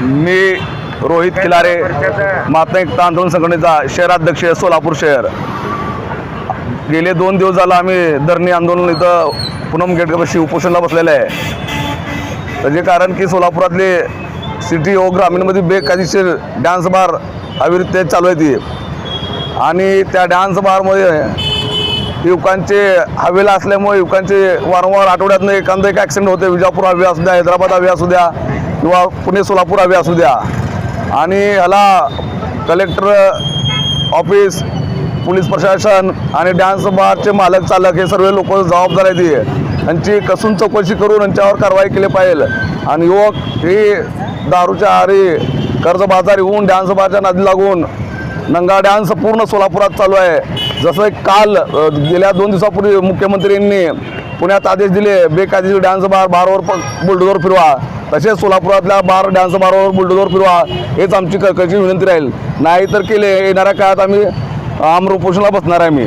मी रोहित किलारे माता एकता आंदोलन संघटनेचा शहराध्यक्ष सोलापूर शहर. गेले दोन दिवस झालं आम्ही धरणी आंदोलन इथं पूनम गेटपाशी उपोषणला बसलेलं आहे. त्याचे कारण की सोलापुरातले सिटी ओ ग्रामीणमध्ये बेकायदेशीर डान्स बार अविरत चालू आहे ती. आणि त्या डान्स बारमध्ये युवकांचे हवेला असल्यामुळे युवकांचे वारंवार आठवड्यातनं एखादं एक ॲक्सिडेंट होते. विजापूर हवे असू द्या हैदराबाद हवे असू द्या. किंवा पुणे सोलापूर हवे असू द्या. आणि ह्याला कलेक्टर ऑफिस पोलीस प्रशासन आणि डान्स बारचे मालक चालक हे सर्व लोक जबाबदार आहेत त्यांची कसून चौकशी करून त्यांच्यावर कारवाई केली पाहिजे. आणि युवक हे दारूच्या आहारी कर्जबाजारी होऊन डान्स बारच्या नादी लागून नंगा डान्स पूर्ण सोलापुरात चालू आहे. जसं एक काल गेल्या दोन दिवसापूर्वी मुख्यमंत्र्यांनी पुण्यात आदेश दिले बेकायदेशीर डान्स बार बारवर प बुलडोजर फिरवा. तसेच सोलापुरातल्या बार डान्स बारवर बुलडोजर फिरवा हेच आमची कळकळीची विनंती राहील? नाही तर केले. येणाऱ्या काळात आम्ही आमर उपोषणाला बसणार आहे मी